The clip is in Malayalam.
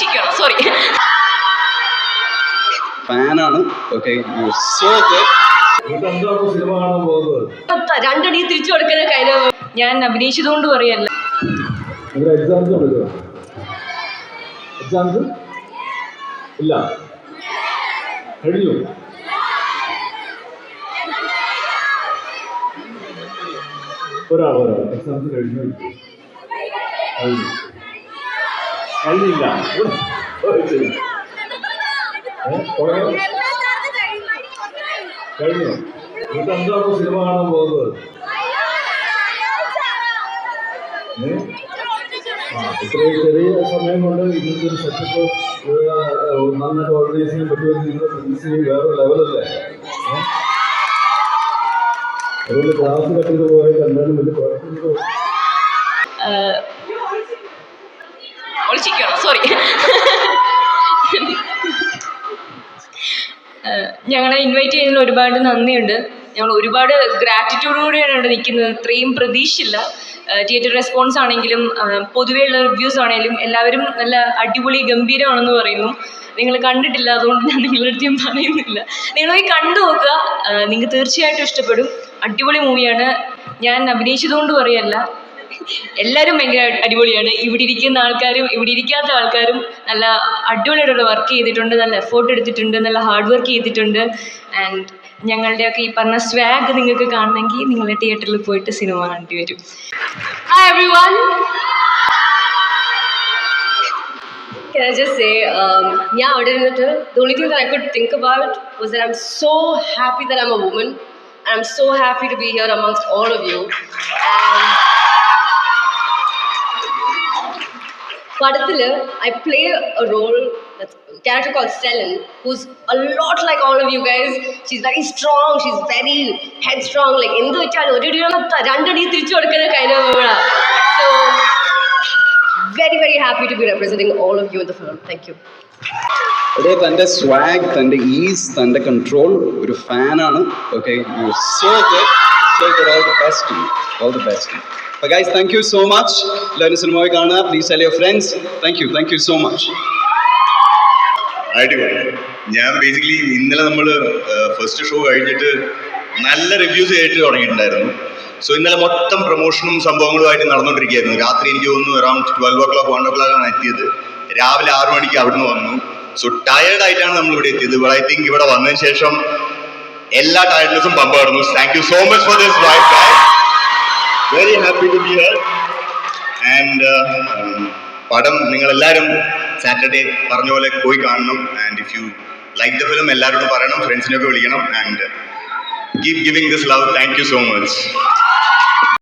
ഒളിച്ചിരിക്കണം സോറി ഫാനാണ് ഓക്കെ സോ രണ്ടടി തിരിച്ചു കൊടുക്കുന്ന കാര്യം ഞാൻ അഭിനയിച്ചതുകൊണ്ട് പറയല്ല. ഇല്ല. കഴിഞ്ഞു? ഒരാൾ ഒരാൾ എക്സാംസ് കഴിഞ്ഞു? കഴിഞ്ഞു. തുടങ്ങാം? കഴിഞ്ഞു. എന്നിട്ട് എന്താണ് സിനിമ കാണാൻ പോകുന്നത്? ഇത്രയും ചെറിയ സമയം കൊണ്ട് ഇങ്ങനത്തെ ഒരു സെറ്റപ്പ് നന്നായിട്ട് ഓർഗനൈസ് ചെയ്യാൻ പറ്റുമെന്ന് നിങ്ങൾ പ്രതീക്ഷിച്ച് വേറെ ലെവലല്ലേ? അതുകൊണ്ട് ക്ലാസ് കട്ടിട്ട് പോയാൽ എന്തായാലും വലിയ കുഴപ്പമില്ല. ഒളിച്ചിരിക്കണം സോറി ഞങ്ങളെ ഇൻവൈറ്റ് ചെയ്യുന്നതിൽ ഒരുപാട് നന്ദിയുണ്ട്. ഞങ്ങൾ ഒരുപാട് ഗ്രാറ്റിറ്റ്യൂഡോടെയാണ് ഇവിടെ നിൽക്കുന്നത്. ഇത്രയും പ്രതീക്ഷയില്ല. തിയേറ്റർ റെസ്പോൺസ് ആണെങ്കിലും പൊതുവേ പൊതുവെയുള്ള റിവ്യൂസ് ആണെങ്കിലും എല്ലാവരും നല്ല അടിപൊളി ഗംഭീരമാണെന്ന് പറയുന്നു. നിങ്ങൾ കണ്ടിട്ടില്ല അതുകൊണ്ട് ഞാൻ നിങ്ങളുടെ അടുത്ത് ഞാൻ പറയുന്നില്ല. നിങ്ങൾ പോയി കണ്ടു നോക്കുക. നിങ്ങൾക്ക് തീർച്ചയായിട്ടും ഇഷ്ടപ്പെടും. അടിപൊളി മൂവിയാണ് ഞാൻ അഭിനയിച്ചതുകൊണ്ട് പറയല്ല. എല്ലാവരും ഭയങ്കര അടിപൊളിയാണ്. ഇവിടെ ഇരിക്കുന്ന ആൾക്കാരും ഇവിടെ ഇരിക്കാത്ത ആൾക്കാരും നല്ല അടിപൊളിയായിട്ടുള്ള വർക്ക് ചെയ്തിട്ടുണ്ട് നല്ല എഫേർട്ട് എടുത്തിട്ടുണ്ട് നല്ല ഹാർഡ് വർക്ക് ചെയ്തിട്ടുണ്ട്. ആൻഡ് ഞങ്ങളുടെയൊക്കെ ഈ പറഞ്ഞ സ്വാഗ് നിങ്ങൾക്ക് കാണണമെങ്കിൽ നിങ്ങൾ തിയേറ്ററിൽ പോയിട്ട് സിനിമ കാണേണ്ടി വരും. Hi everyone Can I just say, um, yeah, അവിടെ ഇരുന്നിട്ട് the only thing I could think about was that I'm so happy that I'm a woman, I'm so happy to be here amongst all of you. And I play a role that's a character called Selen, who's a lot like all of you guys. She's very strong, she's very headstrong. Like എന്ത് വെച്ചാലും ഒരു അടി രണ്ടടി തിരിച്ചു കൊടുക്കുന്ന woman. So very very happy to be representing all of you in the film. Thank you. ഇവിടെ തന്റെ സ്വാഗ് തന്റെ ഈസ് തന്റെ കൺട്രോൾ ഒരു ഫാനാണ് okay so good so good all the best all the best അപ്പോൾ guys thank you so much എല്ലാവരും സിനിമ പോയി കാണുക please tell your friends thank you thank you so much ഞാൻ ബേസിക്കലി ഇന്നലെ നമ്മൾ ഫസ്റ്റ് ഷോ കഴിഞ്ഞിട്ട് നല്ല റിവ്യൂസ് കേട്ട് തുടങ്ങിയിട്ടുണ്ടായിരുന്നു. സോ ഇന്നലെ മൊത്തം പ്രൊമോഷനും സംഭവങ്ങളുമായിട്ട് നടന്നുകൊണ്ടിരിക്കുകയായിരുന്നു രാത്രി എനിക്ക് തോന്നുന്നു around twelve o'clock one o'clock ആണ് എത്തിയത്. രാവിലെ ആറു മണിക്ക് അവിടുന്ന് വന്നു. സോ ടയേർഡ് ആയിട്ടാണ് നമ്മൾ ഇവിടെ എത്തിയത്. ബട്ട് ഐ തിങ്ക് ഇവിടെ വന്നതിന് ശേഷം എല്ലാ ടയർഡ്നെസ്സും പമ്പായിരുന്നു thank you so much for this wife very happy to be here and പടം നിങ്ങൾ എല്ലാവരും സാറ്റർഡേ പറഞ്ഞ പോലെ പോയി കാണണം. And if you like the film എല്ലാവരോടും പറയണം ഫ്രണ്ട്സിനെയൊക്കെ വിളിക്കണം. And keep giving this love thank you so much